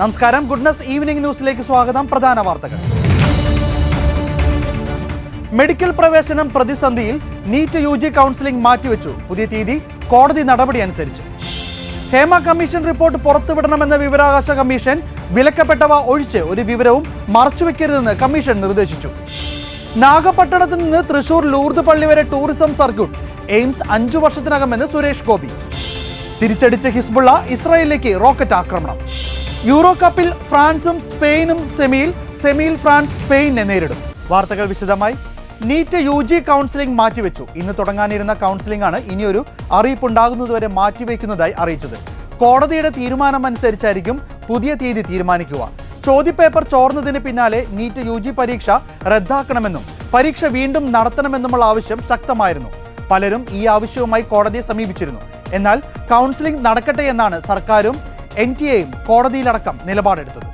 നമസ്കാരം. Goodness evening ന്യൂസിലേക്ക് സ്വാഗതം. പ്രധാന വാർത്തകൾ. മെഡിക്കൽ പ്രവേശനം പ്രതിസന്ധിയിൽ നീറ്റ് യു ജി കൗൺസിലിംഗ് മാറ്റിവെച്ചു. പുതിയ തീയതി കോടതി നടപടി അനുസരിച്ച്. ഹേമ കമ്മീഷൻ റിപ്പോർട്ട് പുറത്തുവിടണമെന്ന വിവരാവകാശ കമ്മീഷൻ വിലക്കപ്പെട്ടവ ഒഴിച്ച് ഒരു വിവരവും മറച്ചുവെക്കരുതെന്ന് കമ്മീഷൻ നിർദ്ദേശിച്ചു. നാഗപട്ടണത്ത് നിന്ന് തൃശൂർ ലൂർദ് പള്ളി വരെ ടൂറിസം സർക്യൂട്ട്. എയിംസ് അഞ്ചു വർഷത്തിനകമെന്ന് സുരേഷ് ഗോപി. തിരിച്ചടിച്ച ഹിസ്ബുള്ള ഇസ്രായേലിലേക്ക് റോക്കറ്റ് ആക്രമണം. യൂറോ കപ്പിൽ ഫ്രാൻസും സ്പെയിനും സെമിയിൽ സെമിയിൽ ഫ്രാൻസ് സ്പെയിനെ നേരിടും. വാർത്തകൾ വിശദമായി. നീറ്റ് യു ജി കൗൺസിലിംഗ് മാറ്റിവെച്ചു. ഇന്ന് തുടങ്ങാനിരുന്ന കൗൺസിലിംഗ് ആണ് ഇനിയൊരു അറിയിപ്പുണ്ടാകുന്നതുവരെ മാറ്റിവെക്കുന്നതായി അറിയിച്ചത്. കോടതിയുടെ തീരുമാനം അനുസരിച്ചായിരിക്കും പുതിയ തീയതി തീരുമാനിക്കുക. ചോദ്യപേപ്പർ ചോർന്നതിന് പിന്നാലെ നീറ്റ് യു ജി പരീക്ഷ റദ്ദാക്കണമെന്നും പരീക്ഷ വീണ്ടും നടത്തണമെന്നുമുള്ള ആവശ്യം ശക്തമായിരുന്നു. പലരും ഈ ആവശ്യവുമായി കോടതിയെ സമീപിച്ചിരുന്നു. എന്നാൽ കൗൺസിലിംഗ് നടക്കട്ടെ എന്നാണ് സർക്കാരും എൻ ടി എയും കോടതിയിലടക്കം നിലപാടെടുത്തത്.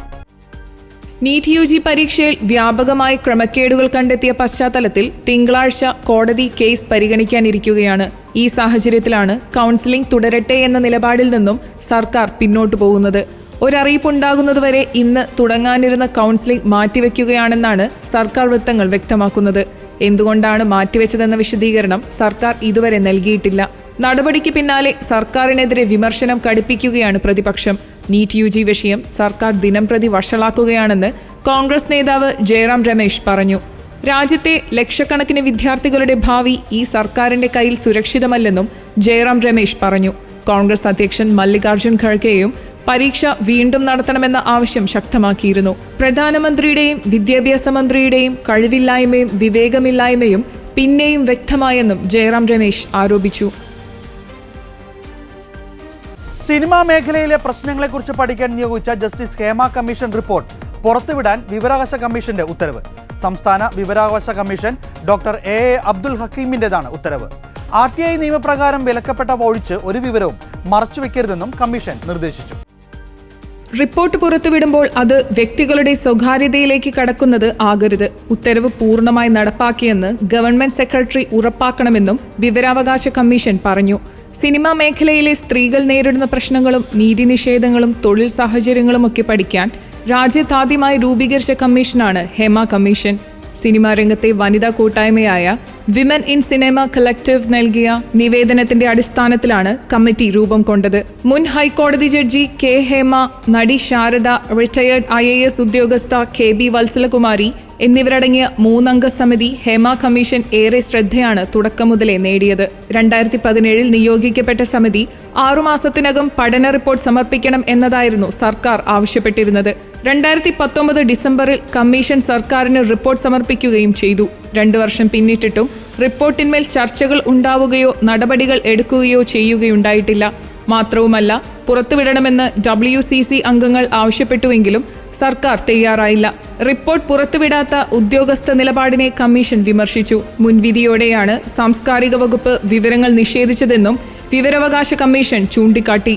നീറ്റ് യു ജി പരീക്ഷയിൽ വ്യാപകമായി ക്രമക്കേടുകൾ കണ്ടെത്തിയ പശ്ചാത്തലത്തിൽ തിങ്കളാഴ്ച കോടതി കേസ് പരിഗണിക്കാനിരിക്കുകയാണ്. ഈ സാഹചര്യത്തിലാണ് കൗൺസിലിംഗ് തുടരട്ടെ എന്ന നിലപാടിൽ നിന്നും സർക്കാർ പിന്നോട്ടു പോകുന്നത്. ഒരറിയിപ്പുണ്ടാകുന്നതുവരെ ഇന്ന് തുടങ്ങാനിരുന്ന കൗൺസിലിംഗ് മാറ്റിവെക്കുകയാണെന്നാണ് സർക്കാർ വൃത്തങ്ങൾ വ്യക്തമാക്കുന്നത്. എന്തുകൊണ്ടാണ് മാറ്റിവെച്ചതെന്ന വിശദീകരണം സർക്കാർ ഇതുവരെ നൽകിയിട്ടില്ല. നടപടിക്ക് പിന്നാലെ സർക്കാരിനെതിരെ വിമർശനം കടുപ്പിക്കുകയാണ് പ്രതിപക്ഷം. നീറ്റ് യു ജി വിഷയം സർക്കാർ ദിനംപ്രതി വഷളാക്കുകയാണെന്ന് കോൺഗ്രസ് നേതാവ് ജയറാം രമേശ് പറഞ്ഞു. രാജ്യത്തെ ലക്ഷക്കണക്കിന് വിദ്യാർത്ഥികളുടെ ഭാവി ഈ സർക്കാരിന്റെ കയ്യിൽ സുരക്ഷിതമല്ലെന്നും ജയറാം രമേശ് പറഞ്ഞു. കോൺഗ്രസ് അധ്യക്ഷൻ മല്ലികാർജുൻ ഖർഗെയും പരീക്ഷ വീണ്ടും നടത്തണമെന്ന ആവശ്യം ശക്തമാക്കിയിരുന്നു. പ്രധാനമന്ത്രിയുടെയും വിദ്യാഭ്യാസ മന്ത്രിയുടെയും കഴിവില്ലായ്മയും വിവേകമില്ലായ്മയും പിന്നെയും വ്യക്തമായെന്നും ജയറാം രമേശ് ആരോപിച്ചു. സിനിമാ മേഖലയിലെ പ്രശ്നങ്ങളെക്കുറിച്ച് പഠിക്കാൻ നിയോഗിച്ച ജസ്റ്റിസ് ഹേമ കമ്മീഷൻ റിപ്പോർട്ട് പുറത്തുവിടാൻ വിവരാവകാശ കമ്മീഷന്റെ ഉത്തരവ്. സംസ്ഥാന വിവരാവകാശ commission doctor A A Abdul ഹക്കീമിന്റെതാണ് ഉത്തരവ്. ആർ ടി ഐ നിയമപ്രകാരം വിലക്കപ്പെട്ട ഒഴിച്ച് ഒരു വിവരവും മറച്ചുവെക്കരുതെന്നും കമ്മീഷൻ നിർദ്ദേശിച്ചു. റിപ്പോർട്ട് പുറത്തുവിടുമ്പോൾ അത് വ്യക്തികളുടെ സ്വകാര്യതയിലേക്ക് കടക്കുന്നത് ആകരുത്. ഉത്തരവ് പൂർണമായി നടപ്പാക്കിയെന്ന് ഗവൺമെന്റ് സെക്രട്ടറി ഉറപ്പാക്കണമെന്നും വിവരാവകാശ കമ്മീഷൻ പറഞ്ഞു. സിനിമാ മേഖലയിലെ സ്ത്രീകൾ നേരിടുന്ന പ്രശ്നങ്ങളും നീതി നിഷേധങ്ങളും തൊഴിൽ സാഹചര്യങ്ങളും ഒക്കെ പഠിക്കാൻ രാജ്യത്താദ്യമായി രൂപീകരിച്ച കമ്മീഷനാണ് ഹേമ കമ്മീഷൻ. സിനിമാ രംഗത്തെ വനിതാ കൂട്ടായ്മയായ വിമൻ ഇൻ സിനിമ കളക്റ്റീവ് നൽകിയ നിവേദനത്തിന്റെ അടിസ്ഥാനത്തിലാണ് കമ്മിറ്റി രൂപം കൊണ്ടത്. മുൻ ഹൈക്കോടതി ജഡ്ജി കെ ഹേമ നടി Sharada retired I A S ഉദ്യോഗസ്ഥ കെ ബി വത്സലകുമാരി എന്നിവരടങ്ങിയ മൂന്നംഗ സമിതി ഹേമ കമ്മീഷൻ ഏറെ ശ്രദ്ധയാണ് തുടക്കം മുതലേ നേടിയത്. രണ്ടായിരത്തി പതിനേഴിൽ നിയോഗിക്കപ്പെട്ട സമിതി ആറുമാസത്തിനകം പഠന റിപ്പോർട്ട് സമർപ്പിക്കണം എന്നതായിരുന്നു സർക്കാർ ആവശ്യപ്പെട്ടിരുന്നത്. രണ്ടായിരത്തി പത്തൊമ്പത് ഡിസംബറിൽ കമ്മീഷൻ സർക്കാരിന് റിപ്പോർട്ട് സമർപ്പിക്കുകയും ചെയ്തു. രണ്ടു വർഷം പിന്നിട്ടിട്ടും റിപ്പോർട്ടിന്മേൽ ചർച്ചകൾ ഉണ്ടാവുകയോ നടപടികൾ എടുക്കുകയോ ചെയ്യുകയുണ്ടായിട്ടില്ല. മാത്രവുമല്ല പുറത്തുവിടണമെന്ന് ഡബ്ല്യു സി സി അംഗങ്ങൾ ആവശ്യപ്പെട്ടുവെങ്കിലും സർക്കാർ തയ്യാറായില്ല. റിപ്പോർട്ട് പുറത്തുവിടാത്ത ഉദ്യോഗസ്ഥ നിലപാടിനെ കമ്മീഷൻ വിമർശിച്ചു. മുൻവിധിയോടെയാണ് സാംസ്കാരിക വകുപ്പ് വിവരങ്ങൾ നിഷേധിച്ചതെന്നും വിവരാവകാശ കമ്മീഷൻ ചൂണ്ടിക്കാട്ടി.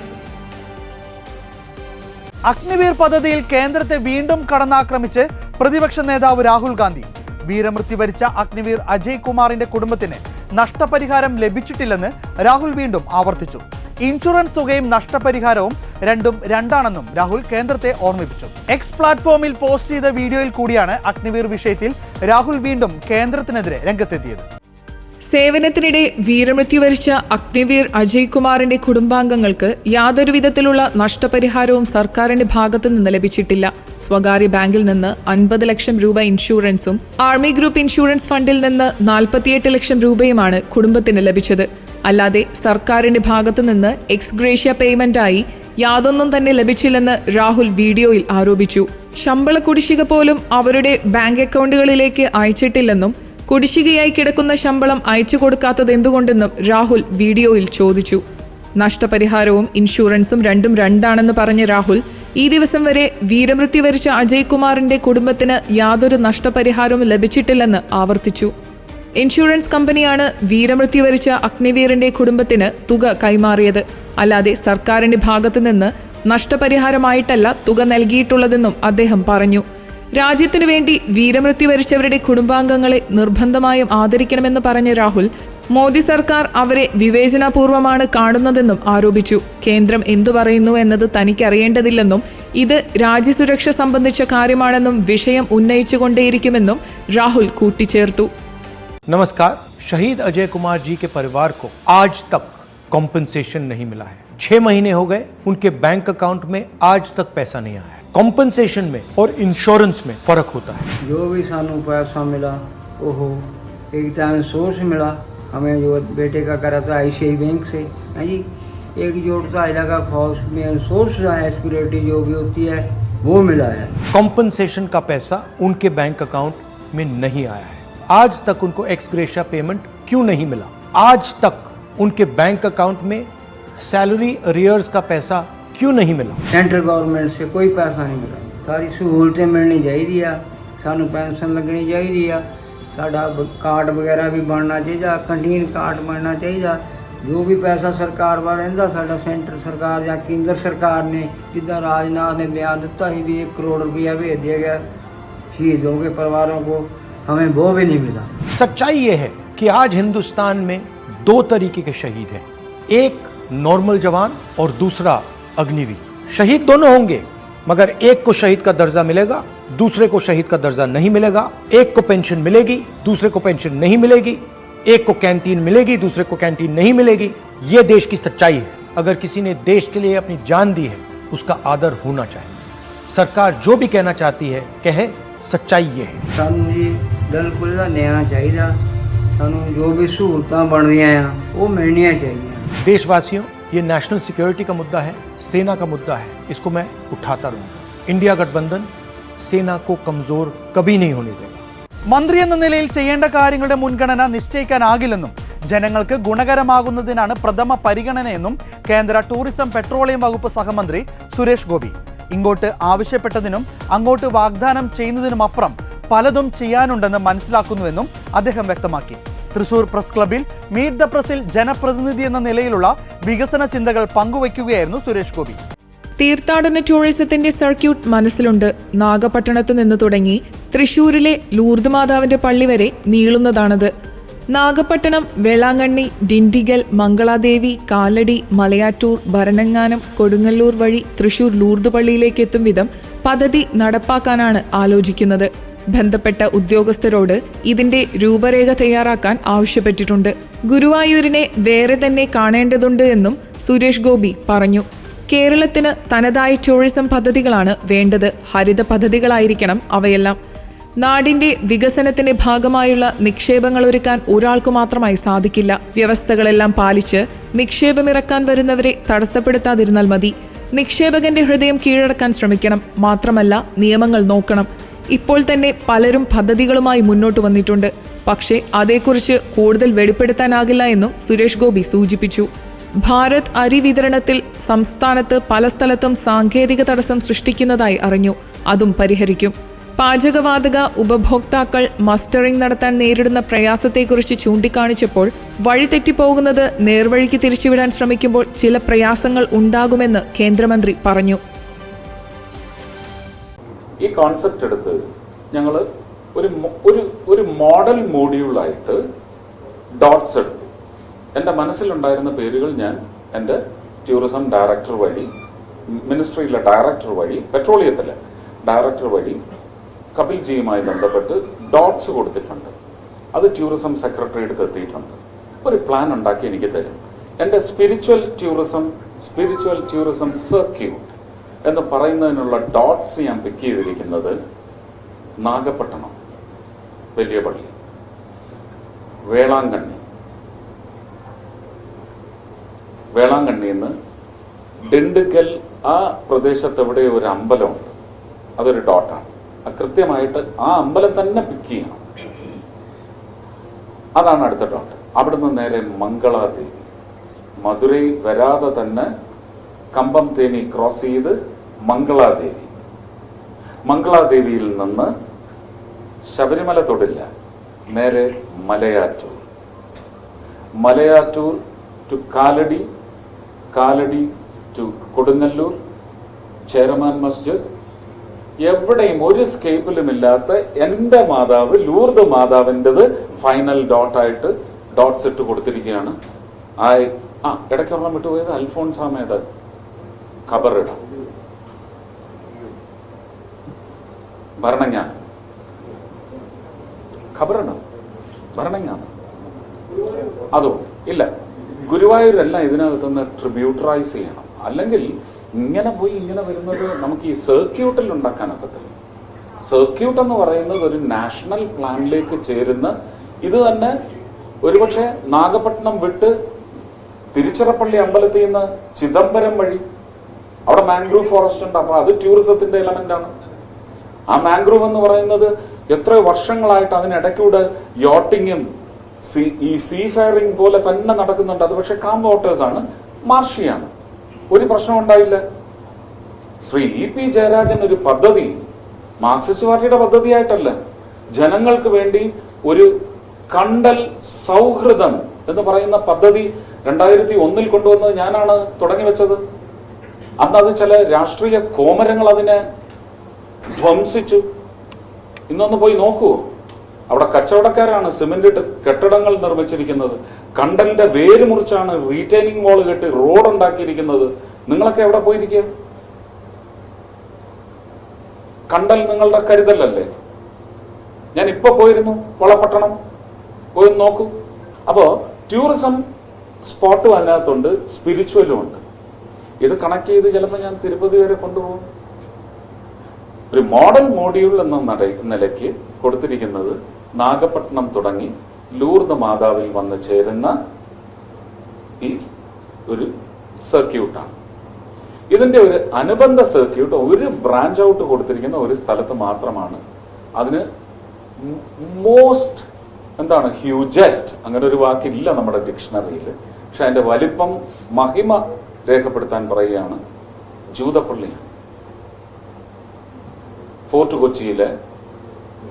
അഗ്നിവീർ പദ്ധതിയിൽ കേന്ദ്രത്തെ വീണ്ടും കടന്നാക്രമിച്ച് പ്രതിപക്ഷ നേതാവ് രാഹുൽ ഗാന്ധി. വീരമൃത്യു വരിച്ച അഗ്നിവീർ അജയ് കുമാറിന്റെ കുടുംബത്തിന് നഷ്ടപരിഹാരം ലഭിച്ചിട്ടില്ലെന്ന് രാഹുൽ വീണ്ടും ആവർത്തിച്ചു. ഇൻഷുറൻസ് തുകയും നഷ്ടപരിഹാരവും രണ്ടും രണ്ടാണെന്നും രാഹുൽ കേന്ദ്രത്തെ ഓർമ്മിപ്പിച്ചു. എക്സ് പ്ലാറ്റ്ഫോമിൽ പോസ്റ്റ് ചെയ്ത വീഡിയോയിൽ കൂടിയാണ് അഗ്നിവീർ വിഷയത്തിൽ രാഹുൽ വീണ്ടും കേന്ദ്രത്തിനെതിരെ രംഗത്തെത്തിയത്. സേവനത്തിനിടെ വീരമൃത്യു വരിച്ച അഗ്നിവീർ അജയ് കുമാറിന്റെ കുടുംബാംഗങ്ങൾക്ക് യാതൊരു വിധത്തിലുള്ള നഷ്ടപരിഹാരവും സർക്കാരിന്റെ ഭാഗത്തു നിന്ന് ലഭിച്ചിട്ടില്ല. സ്വകാര്യ ബാങ്കിൽ നിന്ന് അൻപത് ലക്ഷം രൂപ ഇൻഷുറൻസും ആർമി ഗ്രൂപ്പ് ഇൻഷുറൻസ് ഫണ്ടിൽ നിന്ന് നാൽപ്പത്തിയെട്ട് ലക്ഷം രൂപയുമാണ് കുടുംബത്തിന് ലഭിച്ചത്. അല്ലാതെ സർക്കാരിന്റെ ഭാഗത്തുനിന്ന് എക്സ്ഗ്രേഷ്യ പേയ്മെന്റായി യാതൊന്നും തന്നെ ലഭിച്ചില്ലെന്ന് രാഹുൽ വീഡിയോയിൽ ആരോപിച്ചു. ശമ്പള കുടിശ്ശിക പോലും അവരുടെ ബാങ്ക് അക്കൗണ്ടുകളിലേക്ക് അയച്ചിട്ടില്ലെന്നും കുടിശ്ശികയായി കിടക്കുന്ന ശമ്പളം അയച്ചു കൊടുക്കാത്തത് എന്തുകൊണ്ടെന്നും രാഹുൽ വീഡിയോയിൽ ചോദിച്ചു. നഷ്ടപരിഹാരവും ഇൻഷുറൻസും രണ്ടും രണ്ടാണെന്ന് പറഞ്ഞ രാഹുൽ ഈ ദിവസം വരെ വീരമൃത്യു വരിച്ച അജയ് കുമാറിന്റെ കുടുംബത്തിന് യാതൊരു നഷ്ടപരിഹാരവും ലഭിച്ചിട്ടില്ലെന്ന് ആവർത്തിച്ചു. ഇൻഷുറൻസ് കമ്പനിയാണ് വീരമൃത്യു വരിച്ച അഗ്നിവീറിന്റെ കുടുംബത്തിന് തുക കൈമാറിയത്. അല്ലാതെ സർക്കാരിന്റെ ഭാഗത്തു നിന്ന് നഷ്ടപരിഹാരമായിട്ടല്ല തുക നൽകിയിട്ടുള്ളതെന്നും അദ്ദേഹം പറഞ്ഞു. രാജ്യത്തിനു വേണ്ടി വീരമൃത്യു വരിച്ചവരുടെ കുടുംബാംഗങ്ങളെ നിർബന്ധമായും ആദരിക്കണമെന്ന് പറഞ്ഞ രാഹുൽ മോദി സർക്കാർ അവരെ വിവേചനാപൂർവമാണ് കാണുന്നതെന്നും ആരോപിച്ചു. കേന്ദ്രം എന്തു പറയുന്നു എന്നത് തനിക്കറിയേണ്ടതില്ലെന്നും ഇത് രാജ്യസുരക്ഷ സംബന്ധിച്ച കാര്യമാണെന്നും വിഷയം ഉന്നയിച്ചുകൊണ്ടേയിരിക്കുമെന്നും രാഹുൽ കൂട്ടിച്ചേർത്തു. नमस्कार शहीद अजय कुमार जी के परिवार को आज तक कॉम्पनसेशन नहीं मिला है। छह महीने हो गए उनके बैंक अकाउंट में आज तक पैसा नहीं आया है। कॉम्पनसेशन में और इंश्योरेंस में फ़र्क होता है। जो भी सानू पैसा मिला वो एक टाइम सोर्स मिला हमें जो बेटे का करा था आई बैंक से है जी एक जोड़ जोड़ता इलाका फौज में सोर्स है सिक्योरिटी जो भी होती है वो मिला है। कॉम्पनसेशन का पैसा उनके बैंक अकाउंट में नहीं आया है। आज तक उनको एक्सग्रेशिया पेमेंट क्यों नहीं मिला आज तक उनके बैंक अकाउंट में सैलरी अरियर्स का पैसा क्यों नहीं मिला सेंट्रल गवर्नमेंट से कोई पैसा नहीं मिला सारी सहूलतें मिलनी चाहिए सानू पेंशन लगनी चाहिए साडा ब- कार्ड वगैरह भी बनना चाहिए कंटीन कार्ड बनना चाहिए जो भी पैसा सरकार ਵਾ ਰਹਿੰਦਾ ਸਾਡਾ ਸੈਂਟਰ ਸਰਕਾਰ ਜਾਂ ਕੇਂਦਰ ਸਰਕਾਰ ਨੇ ਜਿੱਦਾਂ ਰਾਜਨਾਥ ਨੇ ਬਿਆਨ ਦਿੱਤਾ ਸੀ ਵੀ 1 ਕਰੋੜ ਰੁਪਇਆ ਭੇਜ दिया गया शहीदों के परिवारों को हमें वो भी नहीं मिला। सच्चाई यह है कि आज हिंदुस्तान में दो तरीके के शहीद हैं। एक नॉर्मल जवान और दूसरा अग्निवीर। शहीद दोनों होंगे मगर एक को शहीद का दर्जा मिलेगा दूसरे को शहीद का दर्जा नहीं मिलेगा। एक को पेंशन मिलेगी दूसरे को पेंशन नहीं मिलेगी। एक को कैंटीन मिलेगी दूसरे को कैंटीन नहीं मिलेगी। ये देश की सच्चाई है। अगर किसी ने देश के लिए अपनी जान दी है उसका आदर होना चाहिए। सरकार जो भी कहना चाहती है कहे सच्चाई ये है। ਸਾਨੂੰ ਜੀ ਬਿਲਕੁਲ ਇਹਦਾ ਨਿਆਂ ਚਾਹੀਦਾ ਸਾਨੂੰ ਜੋ ਵੀ ਸਹੂਲਤਾਂ ਬਣਦੀਆਂ ਆ ਉਹ ਮਿਲਣੀਆਂ ਚਾਹੀਦੀਆਂ देशवासियों ये नेशनल सिक्योरिटी का मुद्दा है सेना का मुद्दा है इसको मैं उठाता रहूंगा इंडिया गठबंधन सेना को कमजोर कभी नहीं होने देगा മന്ത്രി എന്ന നിലയിൽ ചെയ്യേണ്ട കാര്യങ്ങളുടെ മുൻഗണന നിശ്ചയിക്കാനാകില്ലെന്നും ജനങ്ങൾക്ക് ഗുണകരമാകുന്നതിനാണ് പ്രഥമ പരിഗണനയെന്നും കേന്ദ്ര ടൂറിസം പെട്രോളിയം വകുപ്പ് സഹമന്ത്രി സുരേഷ് ഗോപി ഇങ്ങോട്ട് ആവശ്യപ്പെട്ടതിനും അങ്ങോട്ട് വാഗ്ദാനം ചെയ്യുന്നതിനുമപ്പുറം പലതും ചെയ്യാനുണ്ടെന്ന് മനസ്സിലാക്കുന്നുവെന്നും അദ്ദേഹം വ്യക്തമാക്കി. തൃശൂർ പ്രസ് ക്ലബിൽ മീറ്റ് ദ പ്രസിൽ ജനപ്രതിനിധി എന്ന നിലയിലുള്ള വികസന ചിന്തകൾ പങ്കുവയ്ക്കുകയായിരുന്നു സുരേഷ് ഗോപി. തീർത്ഥാടന ടൂറിസത്തിന്റെ സർക്യൂട്ട് മനസ്സിലുണ്ട്. നാഗപട്ടണത്ത് നിന്ന് തുടങ്ങി തൃശൂരിലെ ലൂർദ് മാതാവിന്റെ പള്ളി വരെ നീളുന്നതാണത്. നാഗപട്ടണം വേളാങ്കണ്ണി ഡിണ്ടിഗൽ മംഗളാദേവി കാലടി മലയാറ്റൂർ ഭരണങ്ങാനം കൊടുങ്ങല്ലൂർ വഴി തൃശൂർ ലൂർദ് പള്ളിയിലേക്ക് എത്തും വിധം പദ്ധതി നടപ്പാക്കാനാണ് ആലോചിക്കുന്നത്. ബന്ധപ്പെട്ട ഉദ്യോഗസ്ഥരോട് ഇതിന്റെ രൂപരേഖ തയ്യാറാക്കാൻ ആവശ്യപ്പെട്ടിട്ടുണ്ട്. ഗുരുവായൂരിനെ വേറെ തന്നെ കാണേണ്ടതുണ്ട് എന്നും സുരേഷ് ഗോപി പറഞ്ഞു. കേരളത്തിന് തനതായ ടൂറിസം പദ്ധതികളാണ് വേണ്ടത്. ഹരിത പദ്ധതികളായിരിക്കണം അവയെല്ലാം. നാടിന്റെ വികസനത്തിന്റെ ഭാഗമായുള്ള നിക്ഷേപങ്ങൾ ഒരുക്കാൻ ഒരാൾക്കു മാത്രമായി സാധിക്കില്ല. വ്യവസ്ഥകളെല്ലാം പാലിച്ച് നിക്ഷേപമിറക്കാൻ വരുന്നവരെ തടസ്സപ്പെടുത്താതിരുന്നാൽ മതി. നിക്ഷേപകന്റെ ഹൃദയം കീഴടക്കാൻ ശ്രമിക്കണം. മാത്രമല്ല നിയമങ്ങൾ നോക്കണം. ഇപ്പോൾ തന്നെ പലരും പദ്ധതികളുമായി മുന്നോട്ട് വന്നിട്ടുണ്ട്. പക്ഷേ അതേക്കുറിച്ച് കൂടുതൽ വെളിപ്പെടുത്താനാകില്ല എന്നും സുരേഷ് ഗോപി സൂചിപ്പിച്ചു. ഭാരത് അരി വിതരണത്തിൽ സംസ്ഥാനത്ത് പല സ്ഥലത്തും സാങ്കേതിക തടസ്സം സൃഷ്ടിക്കുന്നതായി അറിഞ്ഞു. അതും പരിഹരിക്കും. പാചകവാതക ഉപഭോക്താക്കൾ മസ്റ്ററിംഗ് നടത്താൻ നേരിടുന്ന പ്രയാസത്തെക്കുറിച്ച് ചൂണ്ടിക്കാണിച്ചപ്പോൾ വഴിതെറ്റിപ്പോകുന്നത് നേർവഴിക്ക് തിരിച്ചുവിടാൻ ശ്രമിക്കുമ്പോൾ ചില പ്രയാസങ്ങൾ ഉണ്ടാകുമെന്ന് കേന്ദ്രമന്ത്രി പറഞ്ഞു. ഈ കോൺസെപ്റ്റ് എടുത്ത് ഞങ്ങൾ ഒരു ഒരു ഒരു മോഡൽ മോഡ്യൂളായിട്ട് ഡോട്ട്സ് എടുത്തു. എന്റെ മനസ്സിലുണ്ടായിരുന്ന പേരുകൾ ഞാൻ എന്റെ ടൂറിസം ഡയറക്ടർ വഴി മിനിസ്ട്രിയിലെ ഡയറക്ടർ വഴി പെട്രോളിയത്തിലെ ഡയറക്ടർ വഴി കപിൽജിയുമായി ബന്ധപ്പെട്ട് ഡോട്ട്സ് കൊടുത്തിട്ടുണ്ട്. അത് ടൂറിസം സെക്രട്ടറി അടുത്ത് എത്തിയിട്ടുണ്ട്. ഒരു പ്ലാൻ ഉണ്ടാക്കി എനിക്ക് തരും. എന്റെ spiritual tourism spiritual tourism circuit എന്ന് പറയുന്നതിനുള്ള ഡോട്ട്സ് ഞാൻ പിക്ക് ചെയ്തിരിക്കുന്നത് നാഗപട്ടണം വലിയ പള്ളി വേളാങ്കണ്ണി. വേളാങ്കണ്ണിയിൽ നിന്ന് ഡിണ്ടുക്കൽ ആ പ്രദേശത്ത് എവിടെ ഒരു അമ്പലമുണ്ട് അതൊരു ഡോട്ടാണ്. കൃത്യമായിട്ട് ആ അമ്പലം തന്നെ പിക്ക് ചെയ്യണം. അതാണ് അടുത്ത ഡോട്ട്. അവിടുന്ന് നേരെ മംഗളാദേവി. മധുരൈ വരാതെ തന്നെ കമ്പം തേനി ക്രോസ് ചെയ്ത് മംഗളാദേവി. മംഗളാദേവിയിൽ നിന്ന് ശബരിമല തൊടില്ല നേരെ മലയാറ്റൂർ. മലയാറ്റൂർ ടു കാലടി കാലടി ടു കൊടുങ്ങല്ലൂർ ചേരമാൻ മസ്ജിദ്. എവിടെയും ഒരു സ്കേപ്പിലും ഇല്ലാത്ത എന്റെ മാതാവ് ലൂർദ് മാതാവിന്റെത് ഫൈനൽ ഡോട്ടായിട്ട് ഡോട്ട്സ് ഇട്ട് കൊടുത്തിരിക്കുകയാണ്. ആ ആ ഇടയ്ക്ക് ഓർമ്മ വിട്ടുപോയത് അൽഫോൺസാമയുടെ ഖബറിടാം ഭരണങ്ങാനം ഖബറാണ്? ഭരണജ്ഞാനം അതോ ഇല്ല. ഗുരുവായൂരെല്ലാം ഇതിനകത്തുനിന്ന് ട്രിബ്യൂട്ടറൈസ് ചെയ്യണം. അല്ലെങ്കിൽ ഇങ്ങനെ പോയി ഇങ്ങനെ വരുന്നത് നമുക്ക് ഈ സർക്യൂട്ടിൽ ഉണ്ടാക്കാനൊക്കത്തില്ല സർക്യൂട്ട് എന്ന് പറയുന്നത് ഒരു നാഷണൽ പ്ലാനിലേക്ക് ചേരുന്ന ഇത് തന്നെ ഒരുപക്ഷെ നാഗപട്ടണം വിട്ട് തിരുച്ചിറപ്പള്ളി അമ്പലത്തിൽ നിന്ന് ചിദംബരം വഴി. അവിടെ മാംഗ്രൂവ് ഫോറസ്റ്റ് ഉണ്ട്. അപ്പൊ അത് ടൂറിസത്തിന്റെ എലമെന്റ് ആണ്. ആ മാംഗ്രൂവ് എന്ന് പറയുന്നത് എത്ര വർഷങ്ങളായിട്ട് അതിനിടയ്ക്കൂടെ യോട്ടിങ്ങും ഈ സീ ഫയറിംഗ് പോലെ തന്നെ നടക്കുന്നുണ്ട്. അത് പക്ഷെ കാം വാട്ടേഴ്സ് ആണ് മാർഷിയാണ്. ഒരു പ്രശ്നം ഉണ്ടായില്ല. ശ്രീ ഇ പി ജയരാജൻ ഒരു പദ്ധതി മാർക്സിസ്റ്റ് പാർട്ടിയുടെ പദ്ധതിയായിട്ടല്ല ജനങ്ങൾക്ക് വേണ്ടി ഒരു കണ്ടൽ സൗഹൃദം എന്ന് പറയുന്ന പദ്ധതി രണ്ടായിരത്തി ഒന്നിൽ കൊണ്ടുവന്നത് ഞാനാണ് തുടങ്ങി വെച്ചത് അന്ന് അത് ചില രാഷ്ട്രീയ കോമരങ്ങൾ അതിനെ ധ്വംസിച്ചു. ഇന്നൊന്ന് പോയി നോക്കൂ. അവിടെ കച്ചവടക്കാരാണ് സിമെന്റ് കെട്ടിടങ്ങൾ നിർമ്മിച്ചിരിക്കുന്നത്. കണ്ടലിന്റെ വേര് മുറിച്ചാണ് റീറ്റൈനിങ് വാൾ കെട്ടി റോഡ് ഉണ്ടാക്കിയിരിക്കുന്നത്. നിങ്ങളൊക്കെ എവിടെ പോയിരിക്കുക? കണ്ടൽ നിങ്ങളുടെ കരുതലല്ലേ? ഞാൻ ഇപ്പൊ പോയിരുന്നു വളപട്ടണം. പോയി നോക്കൂ. അപ്പോ ടൂറിസം സ്പോട്ടും അതിനകത്തുണ്ട് സ്പിരിച്വലും ഉണ്ട്. ഇത് കണക്ട് ചെയ്ത് ചിലപ്പോൾ ഞാൻ തിരുപ്പതി വരെ കൊണ്ടുപോകും. ഒരു മോഡൽ മോഡ്യൂൾ എന്ന നിലയ്ക്ക് കൊടുത്തിരിക്കുന്നത് നാഗപട്ടണം തുടങ്ങി ലൂർദ് മാതാവിൽ വന്ന് ചേരുന്ന ഈ ഒരു സർക്യൂട്ടാണ്. ഇതിന്റെ ഒരു അനുബന്ധ സർക്യൂട്ട് ഒരു ബ്രാഞ്ച് ഔട്ട് കൊടുത്തിരിക്കുന്ന ഒരു സ്ഥലത്ത് മാത്രമാണ്. അതിന് മോസ്റ്റ് എന്താണ്? ഹ്യൂജസ്റ്റ് അങ്ങനെ ഒരു വാക്കില്ല നമ്മുടെ ഡിക്ഷണറിയിൽ പക്ഷെ അതിന്റെ വലിപ്പം മഹിമ രേഖപ്പെടുത്താൻ പറയുകയാണ് ജൂതപ്പള്ളിയാണ്. ഫോർട്ട് കൊച്ചിയിലെ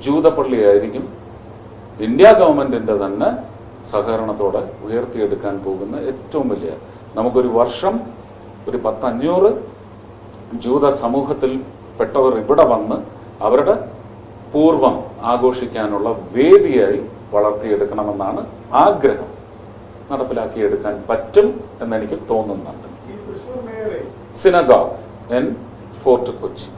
ജൂതപ്പള്ളിയായിരിക്കും ഇന്ത്യ ഗവൺമെന്റിന്റെ തന്നെ സഹകരണത്തോടെ ഉയർത്തിയെടുക്കാൻ പോകുന്ന ഏറ്റവും വലിയ നമുക്കൊരു വർഷം ഒരു പത്തഞ്ഞൂറ് ജൂത സമൂഹത്തിൽ പെട്ടവർ ഇവിടെ വന്ന് അവരുടെ പൂർവം ആഘോഷിക്കാനുള്ള വേദിയായി വളർത്തിയെടുക്കണമെന്നാണ് ആഗ്രഹം. നടപ്പിലാക്കിയെടുക്കാൻ പറ്റും എന്നെനിക്ക് തോന്നുന്നുണ്ട്. സിനഗോഗ് എൻ ഫോർട്ട് കൊച്ചി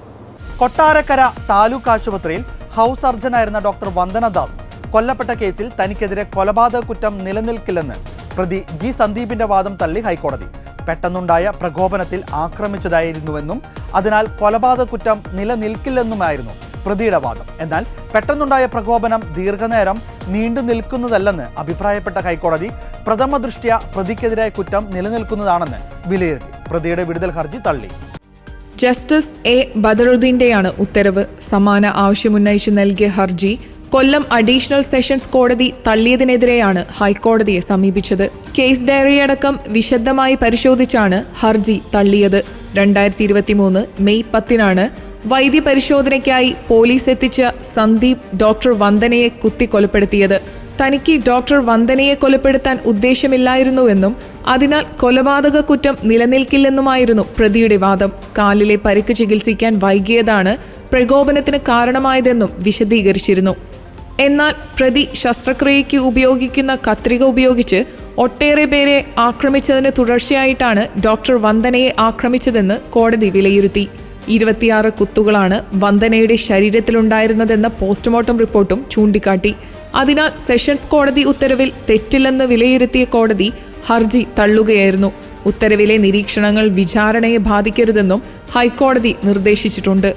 കൊട്ടാരക്കര താലൂക്ക് ആശുപത്രിയിൽ ഹൗസ് സർജനായിരുന്ന ഡോക്ടർ വന്ദനദാസ് കൊല്ലപ്പെട്ട കേസിൽ തനിക്കെതിരെ കൊലപാതക കുറ്റം നിലനിൽക്കില്ലെന്ന് പ്രതി ജി സന്ദീപിന്റെ വാദം തള്ളി ഹൈക്കോടതി. പെട്ടെന്നുണ്ടായ പ്രകോപനത്തിൽ ആക്രമിച്ചതായിരുന്നുവെന്നും അതിനാൽ കൊലപാതക കുറ്റം നിലനിൽക്കില്ലെന്നുമായിരുന്നു പ്രതിയുടെ വാദം. എന്നാൽ പെട്ടെന്നുണ്ടായ പ്രകോപനം ദീർഘനേരം നീണ്ടു നിൽക്കുന്നതല്ലെന്ന് അഭിപ്രായപ്പെട്ട ഹൈക്കോടതി പ്രഥമ ദൃഷ്ട്യ പ്രതിക്കെതിരായ കുറ്റം നിലനിൽക്കുന്നതാണെന്ന് വിലയിരുത്തി. പ്രതിയുടെ വിടുതൽ ഹർജി തള്ളി. ജസ്റ്റിസ് എ ബദറുദ്ദീന്റെയാണ് ഉത്തരവ്. സമാന ആവശ്യമുന്നയിച്ച് നൽകിയ ഹർജി കൊല്ലം അഡീഷണൽ സെഷൻസ് കോടതി തള്ളിയതിനെതിരെയാണ് ഹൈക്കോടതിയെ സമീപിച്ചത്. കേസ് ഡയറിയടക്കം വിശദമായി പരിശോധിച്ചാണ് ഹർജി തള്ളിയത്. രണ്ടായിരത്തി ഇരുപത്തിമൂന്ന് മെയ് പത്തിനാണ് വൈദ്യ പരിശോധനയ്ക്കായി പോലീസ് എത്തിച്ച സന്ദീപ് ഡോക്ടർ വന്ദനയെ കുത്തിക്കൊലപ്പെടുത്തിയത്. തനിക്ക് ഡോക്ടർ വന്ദനയെ കൊലപ്പെടുത്താൻ ഉദ്ദേശമില്ലായിരുന്നുവെന്നും അതിനാൽ കൊലപാതക കുറ്റം നിലനിൽക്കില്ലെന്നുമായിരുന്നു പ്രതിയുടെ വാദം. കാലിലെ പരിക്ക് ചികിത്സിക്കാൻ വൈകിയതാണ് പ്രകോപനത്തിന് കാരണമായതെന്നും വിശദീകരിച്ചിരുന്നു. എന്നാൽ പ്രതി ശസ്ത്രക്രിയയ്ക്ക് ഉപയോഗിക്കുന്ന കത്രിക ഉപയോഗിച്ച് ഒട്ടേറെ പേരെ ആക്രമിച്ചതിന് തുടർച്ചയായിട്ടാണ് ഡോക്ടർ വന്ദനയെ ആക്രമിച്ചതെന്ന് കോടതി വിലയിരുത്തി. ഇരുപത്തിയാറ് കുത്തുകളാണ് വന്ദനയുടെ ശരീരത്തിലുണ്ടായിരുന്നതെന്ന പോസ്റ്റ്മോർട്ടം റിപ്പോർട്ടും ചൂണ്ടിക്കാട്ടി. അതിനാൽ സെഷൻസ് കോടതി ഉത്തരവിൽ തെറ്റില്ലെന്ന് വിലയിരുത്തിയ കോടതി ഹർജി തള്ളുകയായിരുന്നു. ഉത്തരവിലെ നിരീക്ഷണങ്ങൾ വിചാരണയെ ബാധിക്കരുതെന്നും ഹൈക്കോടതി നിർദ്ദേശിച്ചിട്ടുണ്ട്.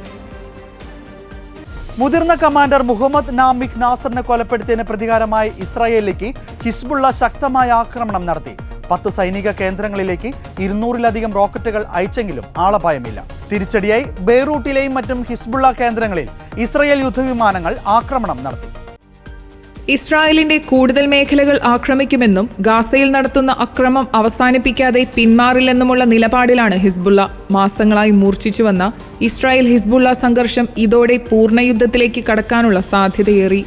മുതിർന്ന കമാൻഡർ മുഹമ്മദ് നാമിക് നാസറിനെ കൊലപ്പെടുത്തിയതിന് പ്രതികാരമായി ഇസ്രായേലിലേക്ക് ഹിസ്ബുള്ള ശക്തമായ ആക്രമണം നടത്തി. പത്ത് സൈനിക കേന്ദ്രങ്ങളിലേക്ക് ഇരുന്നൂറിലധികം റോക്കറ്റുകൾ അയച്ചെങ്കിലും ആളപായമില്ല. തിരിച്ചടിയായി ബെയ്റൂട്ടിലെയും മറ്റും ഹിസ്ബുള്ള കേന്ദ്രങ്ങളിൽ ഇസ്രായേൽ യുദ്ധവിമാനങ്ങൾ ആക്രമണം നടത്തി. ഇസ്രായേലിന്റെ കൂടുതൽ മേഖലകൾ ആക്രമിക്കുമെന്നും ഗാസയിൽ നടത്തുന്ന അക്രമം അവസാനിപ്പിക്കാതെ പിന്മാറില്ലെന്നുമുള്ള നിലപാടിലാണ് ഹിസ്ബുള്ള. മാസങ്ങളായി മൂർച്ഛിച്ചുവന്ന ഇസ്രായേൽ ഹിസ്ബുള്ള സംഘർഷം ഇതോടെ പൂർണയുദ്ധത്തിലേക്ക് കടക്കാനുള്ള സാധ്യതയേറി.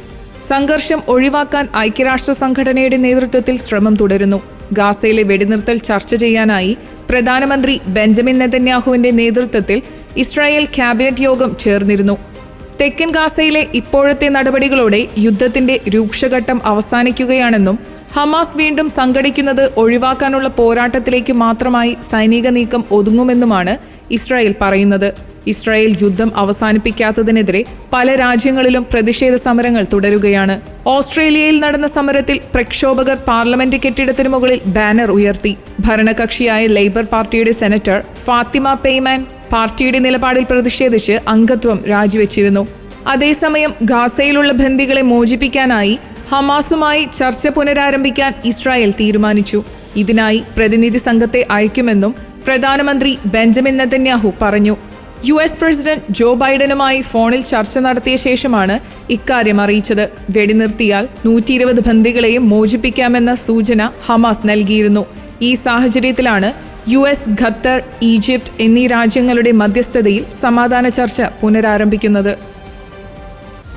സംഘർഷം ഒഴിവാക്കാൻ ഐക്യരാഷ്ട്ര സംഘടനയുടെ നേതൃത്വത്തിൽ ശ്രമം തുടരുന്നു. ഗാസയിലെ വെടിനിർത്തൽ ചർച്ച ചെയ്യാനായി പ്രധാനമന്ത്രി ബെഞ്ചമിൻ നെതന്യാഹുവിന്റെ നേതൃത്വത്തിൽ ഇസ്രായേൽ ക്യാബിനറ്റ് യോഗം ചേർന്നിരുന്നു. തെക്കൻ ഗാസയിലെ ഇപ്പോഴത്തെ നടപടികളോടെ യുദ്ധത്തിന്റെ രൂക്ഷഘട്ടം അവസാനിക്കുകയാണെന്നും ഹമാസ് വീണ്ടും സംഘടിക്കുന്നത് ഒഴിവാക്കാനുള്ള പോരാട്ടത്തിലേക്ക് മാത്രമായി സൈനിക നീക്കം ഒതുങ്ങുമെന്നുമാണ് ഇസ്രായേൽ പറയുന്നത്. ഇസ്രായേൽ യുദ്ധം അവസാനിപ്പിക്കാത്തതിനെതിരെ പല രാജ്യങ്ങളിലും പ്രതിഷേധ സമരങ്ങൾ തുടരുകയാണ്. ഓസ്ട്രേലിയയിൽ നടന്ന സമരത്തിൽ പ്രക്ഷോഭകർ പാർലമെന്റ് കെട്ടിടത്തിന് മുകളിൽ ബാനർ ഉയർത്തി. ഭരണകക്ഷിയായ ലേബർ പാർട്ടിയുടെ സെനറ്റർ ഫാത്തിമ പെയ്മാൻ പാർട്ടിയുടെ നിലപാടിൽ പ്രതിഷേധിച്ച് അംഗത്വം രാജിവെച്ചിരുന്നു. അതേസമയം ഗാസയിലുള്ള ബന്ദികളെ മോചിപ്പിക്കാനായി ഹമാസുമായി ചർച്ച പുനരാരംഭിക്കാൻ ഇസ്രായേൽ തീരുമാനിച്ചു. ഇതിനായി പ്രതിനിധി സംഘത്തെ അയക്കുമെന്നും പ്രധാനമന്ത്രി ബെഞ്ചമിൻ നെതന്യാഹു പറഞ്ഞു. യു എസ് പ്രസിഡന്റ് ജോ ബൈഡനുമായി ഫോണിൽ ചർച്ച നടത്തിയ ശേഷമാണ് ഇക്കാര്യം അറിയിച്ചത്. വെടിനിർത്തിയാൽ നൂറ്റി ഇരുപത് ബന്ദികളെയും മോചിപ്പിക്കാമെന്ന സൂചന ഹമാസ് നൽകിയിരുന്നു. ഈ സാഹചര്യത്തിലാണ് യു എസ് ഖത്തർ ഈജിപ്ത് എന്നീ രാജ്യങ്ങളുടെ മധ്യസ്ഥതയിൽ സമാധാന ചർച്ച പുനരാരംഭിക്കുന്നത്.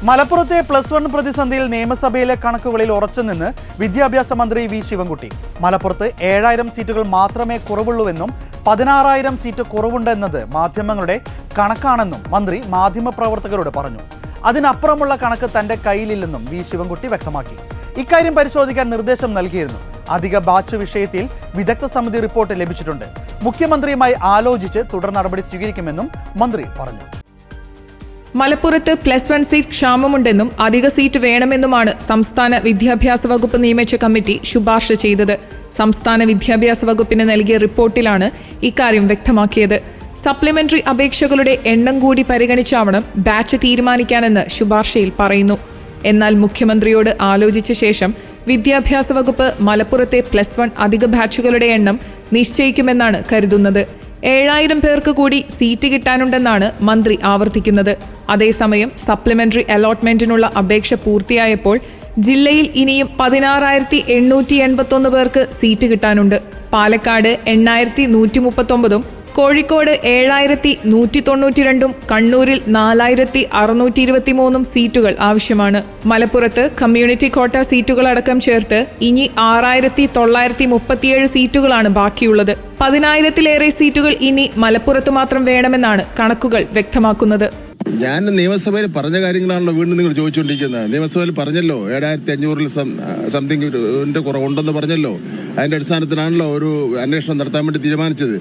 മലപ്പുറത്തെ പ്ലസ് വൺ പ്രതിസന്ധിയിൽ നിയമസഭയിലെ കണക്കുകളിൽ ഉറച്ചുനിന്ന് വിദ്യാഭ്യാസ മന്ത്രി വി. ശിവൻകുട്ടി. മലപ്പുറത്ത് ഏഴായിരം സീറ്റുകൾ മാത്രമേ കുറവുള്ളൂവെന്നും പതിനാറായിരം സീറ്റ് കുറവുണ്ടെന്നത് മാധ്യമങ്ങളുടെ കണക്കാണെന്നും മന്ത്രി മാധ്യമപ്രവർത്തകരോട് പറഞ്ഞു. അതിനപ്പുറമുള്ള കണക്ക് തന്റെ കയ്യിലില്ലെന്നും വി. ശിവൻകുട്ടി വ്യക്തമാക്കി. ഇക്കാര്യം പരിശോധിക്കാൻ നിർദ്ദേശം നൽകിയിരുന്നു. അധിക ബാച്ച് വിഷയത്തിൽ വിദഗ്ധ സമിതി റിപ്പോർട്ട് ലഭിച്ചിട്ടുണ്ട്. മുഖ്യമന്ത്രിയുമായി ആലോചിച്ച് തുടർ നടപടി സ്വീകരിക്കുമെന്നും മന്ത്രി പറഞ്ഞു. മലപ്പുറത്ത് പ്ലസ് വൺ സീറ്റ് ക്ഷാമമുണ്ടെന്നും അധിക സീറ്റ് വേണമെന്നുമാണ് സംസ്ഥാന വിദ്യാഭ്യാസ വകുപ്പ് നിയമിച്ച കമ്മിറ്റി ശുപാർശ ചെയ്തത്. സംസ്ഥാന വിദ്യാഭ്യാസ വകുപ്പിന് നൽകിയ റിപ്പോർട്ടിലാണ് ഇക്കാര്യം വ്യക്തമാക്കിയത്. സപ്ലിമെന്ററി അപേക്ഷകളുടെ എണ്ണം കൂടി പരിഗണിച്ചാവണം ബാച്ച് തീരുമാനിക്കാനെന്ന് ശുപാർശയിൽ പറയുന്നു. എന്നാൽ മുഖ്യമന്ത്രിയോട് ആലോചിച്ച ശേഷം വിദ്യാഭ്യാസ വകുപ്പ് മലപ്പുറത്തെ പ്ലസ് വൺ അധിക ബാച്ചുകളുടെ എണ്ണം നിശ്ചയിക്കുമെന്നാണ് കരുതുന്നത്. ഏഴായിരം പേർക്ക് കൂടി സീറ്റ് കിട്ടാനുണ്ടെന്നാണ് മന്ത്രി ആവർത്തിക്കുന്നത്. അതേസമയം സപ്ലിമെന്ററി അലോട്ട്മെന്റിനുള്ള അപേക്ഷ പൂർത്തിയായപ്പോൾ ജില്ലയിൽ ഇനിയും പതിനാറായിരത്തി എണ്ണൂറ്റി എൺപത്തൊന്ന് പേർക്ക് സീറ്റ് കിട്ടാനുണ്ട്. പാലക്കാട് എണ്ണായിരത്തി നൂറ്റി മുപ്പത്തൊമ്പതും കോഴിക്കോട് ഏഴായിരത്തി നൂറ്റി തൊണ്ണൂറ്റി രണ്ടും കണ്ണൂരിൽ നാലായിരത്തി അറുന്നൂറ്റി ഇരുപത്തി മൂന്നും സീറ്റുകൾ ആവശ്യമാണ്. മലപ്പുറത്ത് കമ്മ്യൂണിറ്റി കോട്ട സീറ്റുകളടക്കം ചേർത്ത് ഇനി ആറായിരത്തി തൊള്ളായിരത്തി മുപ്പത്തിയേഴ് സീറ്റുകളാണ് ബാക്കിയുള്ളത്. പതിനായിരത്തിലേറെ സീറ്റുകൾ ഇനി മലപ്പുറത്ത് മാത്രം വേണമെന്നാണ് കണക്കുകൾ വ്യക്തമാക്കുന്നത്. ഞാൻ നിയമസഭയിൽ പറഞ്ഞ കാര്യങ്ങളാണല്ലോ വീണ്ടും നിങ്ങൾ ചോദിച്ചുകൊണ്ടിരിക്കുന്നത്. നിയമസഭയിൽ പറഞ്ഞല്ലോ ഏഴായിരത്തി അഞ്ഞൂറിൽ സംതിങ് കുറവുണ്ടെന്ന് പറഞ്ഞല്ലോ. അതിന്റെ അടിസ്ഥാനത്തിലാണല്ലോ ഒരു അന്വേഷണം നടത്താൻ വേണ്ടി തീരുമാനിച്ചത്.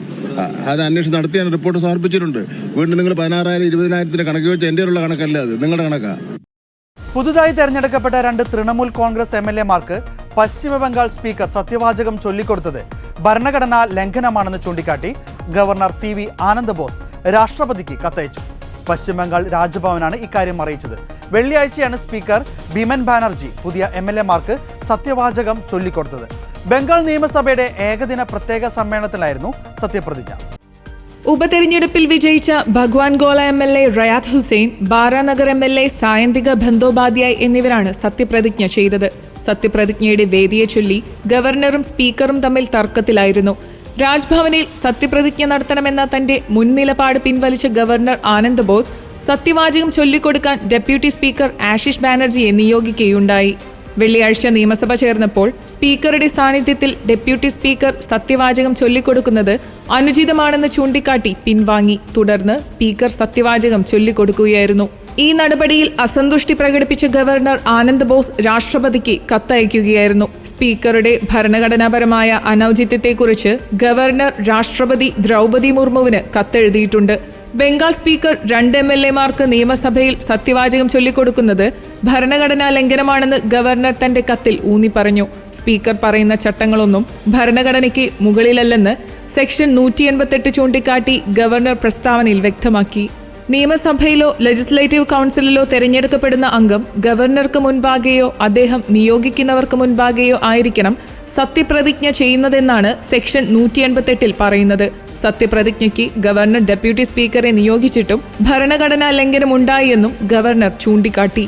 അത് അന്വേഷണം നടത്തി ഞാൻ റിപ്പോർട്ട് സമർപ്പിച്ചിട്ടുണ്ട്. വീണ്ടും നിങ്ങൾ പതിനാറായിരം ഇരുപതിനായിരത്തിന്റെ കണക്ക് വെച്ച് എന്റെ ഉള്ള കണക്കല്ല അത്? നിങ്ങളുടെ കണക്കാ? പുതുതായി തെരഞ്ഞെടുക്കപ്പെട്ട രണ്ട് തൃണമൂൽ കോൺഗ്രസ് എം എൽ എമാർക്ക് പശ്ചിമ ബംഗാൾ സ്പീക്കർ സത്യവാചകം ചൊല്ലിക്കൊടുത്തത് ഭരണഘടനാ ലംഘനമാണെന്ന് ചൂണ്ടിക്കാട്ടി governor C V Anand Bose രാഷ്ട്രപതിക്ക് കത്തയച്ചു. പശ്ചിമ ബംഗാൾ രാജ്ഭവനാണ് ഇക്കാര്യം അറിയിച്ചത്. വെള്ളിയാഴ്ചയാണ് സ്പീക്കർ ഭീമൻ ബാനർജി പുതിയ എം എൽ എമാർക്ക് സത്യവാചകം ചൊല്ലിക്കൊടുത്തത്. ബംഗാൾ നിയമസഭയുടെ ഏകദിന പ്രത്യേക സമ്മേളനത്തിലായിരുന്നു സത്യപ്രതിജ്ഞ. ഉപതെരഞ്ഞെടുപ്പിൽ വിജയിച്ച Bhagwangola M L A Reyat Hossain Baranagar M L A Sayantika Bandopadhyay എന്നിവരാണ് സത്യപ്രതിജ്ഞ ചെയ്തത്. സത്യപ്രതിജ്ഞയുടെ വേദിയെ ചൊല്ലി ഗവർണറും സ്പീക്കറും തമ്മിൽ തർക്കത്തിലായിരുന്നു. രാജ്ഭവനിൽ സത്യപ്രതിജ്ഞ നടത്തണമെന്ന തന്റെ മുൻ നിലപാട് പിൻവലിച്ച ഗവർണർ ആനന്ദ് ബോസ് സത്യവാചകം ചൊല്ലിക്കൊടുക്കാൻ ഡെപ്യൂട്ടി സ്പീക്കർ ആഷിഷ് ബാനർജിയെ നിയോഗിക്കുകയുണ്ടായി. വെള്ളിയാഴ്ച നിയമസഭ ചേർന്നപ്പോൾ സ്പീക്കറുടെ സാന്നിധ്യത്തിൽ ഡെപ്യൂട്ടി സ്പീക്കർ സത്യവാചകം ചൊല്ലിക്കൊടുക്കുന്നത് അനുചിതമാണെന്ന് ചൂണ്ടിക്കാട്ടി പിൻവാങ്ങി. തുടർന്ന് സ്പീക്കർ സത്യവാചകം ചൊല്ലിക്കൊടുക്കുകയായിരുന്നു. ഈ നടപടിയിൽ അസന്തുഷ്ടി പ്രകടിപ്പിച്ച ഗവർണർ ആനന്ദ് ബോസ് രാഷ്ട്രപതിക്ക് കത്തയക്കുകയായിരുന്നു. സ്പീക്കറുടെ ഭരണഘടനാപരമായ അനൌചിത്യത്തെക്കുറിച്ച് ഗവർണർ രാഷ്ട്രപതി ദ്രൗപതി മുർമുവിന് കത്തെഴുതിയിട്ടുണ്ട്. ബംഗാൾ സ്പീക്കർ രണ്ട് എം എൽ എമാർക്ക് നിയമസഭയിൽ സത്യവാചകം ചൊല്ലിക്കൊടുക്കുന്നത് ഭരണഘടനാ ലംഘനമാണെന്ന് ഗവർണർ തന്റെ കത്തിൽ ഊന്നി പറഞ്ഞു. സ്പീക്കർ പറയുന്ന ചട്ടങ്ങളൊന്നും ഭരണഘടനയ്ക്ക് മുകളിലല്ലെന്ന് സെക്ഷൻ നൂറ്റി എൺപത്തെട്ട് ചൂണ്ടിക്കാട്ടി ഗവർണർ പ്രസ്താവനയിൽ വ്യക്തമാക്കി. നിയമസഭയിലോ ലെജിസ്ലേറ്റീവ് കൗൺസിലിലോ തെരഞ്ഞെടുക്കപ്പെടുന്ന അംഗം ഗവർണർക്ക് മുൻപാകെയോ അദ്ദേഹം നിയോഗിക്കുന്നവർക്ക് മുൻപാകെയോ ആയിരിക്കണം സത്യപ്രതിജ്ഞ ചെയ്യുന്നതെന്നാണ് സെക്ഷൻ നൂറ്റി എൺപത്തെട്ടിൽ പറയുന്നത്. സത്യപ്രതിജ്ഞയ്ക്ക് ഗവർണർ ഡെപ്യൂട്ടി സ്പീക്കറെ നിയോഗിച്ചിട്ടും ഭരണഘടനാ ലംഘനം എന്നും ഗവർണർ ചൂണ്ടിക്കാട്ടി.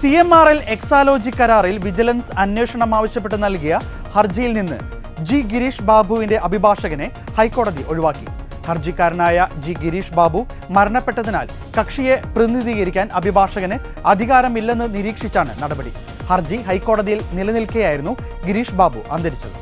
C M R L Exalogic കരാറിൽ വിജിലൻസ് അന്വേഷണം ആവശ്യപ്പെട്ട് നൽകിയ ഹർജിയിൽ നിന്ന് ജി ഗിരീഷ് ബാബുവിന്റെ അഭിഭാഷകനെ ഹൈക്കോടതി ഒഴിവാക്കി. ഹർജിക്കാരനായ ജി ഗിരീഷ് ബാബു മരണപ്പെട്ടതിനാൽ കക്ഷിയെ പ്രതിനിധീകരിക്കാൻ അഭിഭാഷകന് അധികാരമില്ലെന്ന് നിരീക്ഷിച്ചാണ് നടപടി. ഹർജി ഹൈക്കോടതിയിൽ നിലനിൽക്കെയായിരുന്നു ഗിരീഷ് ബാബു അന്തരിച്ചത്.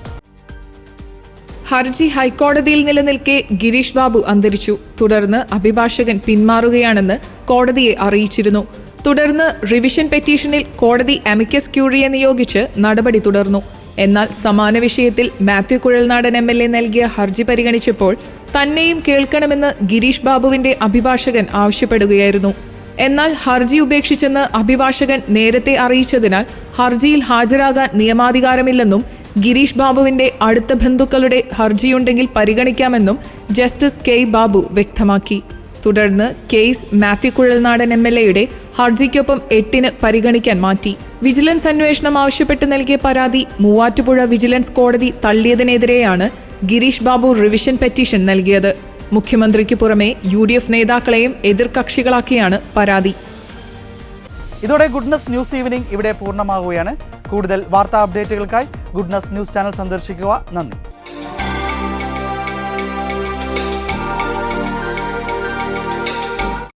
ഹർജി ഹൈക്കോടതിയിൽ നിലനിൽക്കെ ഗിരീഷ് ബാബു അന്തരിച്ചു. തുടർന്ന് അഭിഭാഷകൻ പിന്മാറുകയാണെന്ന് കോടതിയെ അറിയിച്ചിരുന്നു. തുടർന്ന് റിവിഷൻ പെറ്റീഷനിൽ കോടതി അമിക്കസ് ക്യൂറിയെ നിയോഗിച്ച് നടപടി തുടർന്നു. എന്നാൽ സമാന വിഷയത്തിൽ Mathew Kuzhalnadan M L A നൽകിയ ഹർജി പരിഗണിച്ചപ്പോൾ തന്നെയും കേൾക്കണമെന്ന് ഗിരീഷ് ബാബുവിന്റെ അഭിഭാഷകൻ ആവശ്യപ്പെടുകയായിരുന്നു. എന്നാൽ ഹർജി ഉപേക്ഷിച്ചെന്ന് അഭിഭാഷകൻ നേരത്തെ അറിയിച്ചതിനാൽ ഹർജിയിൽ ഹാജരാകാൻ നിയമാധികാരമില്ലെന്നും ഗിരീഷ് ബാബുവിന്റെ അടുത്ത ബന്ധുക്കളുടെ ഹർജിയുണ്ടെങ്കിൽ പരിഗണിക്കാമെന്നും ജസ്റ്റിസ് കെ ബാബു വ്യക്തമാക്കി. തുടർന്ന് case Mathew Kuzhalnadan M L എയുടെ ഹർജിക്കൊപ്പം എട്ടിന് പരിഗണിക്കാൻ മാറ്റി. വിജിലൻസ് അന്വേഷണം ആവശ്യപ്പെട്ട് നൽകിയ പരാതി മൂവാറ്റുപുഴ വിജിലൻസ് കോടതി തള്ളിയതിനെതിരെയാണ് ഗിരീഷ് ബാബു റിവിഷൻ പെറ്റീഷൻ നൽകിയത്. മുഖ്യമന്ത്രിക്ക് പുറമെ യു ഡി എഫ് നേതാക്കളെയും എതിർകക്ഷികളാക്കിയാണ് പരാതി. ഇതോടെ ഗുഡ്നസ് ന്യൂസ് ഈവനിംഗ് ഇവിടെ പൂർണമാവുകയാണ്. കൂടുതൽ വാർത്താ അപ്ഡേറ്റുകൾക്കായി ഗുഡ്നസ് ന്യൂസ് ചാനൽ സന്ദർശിക്കുക. നന്ദി.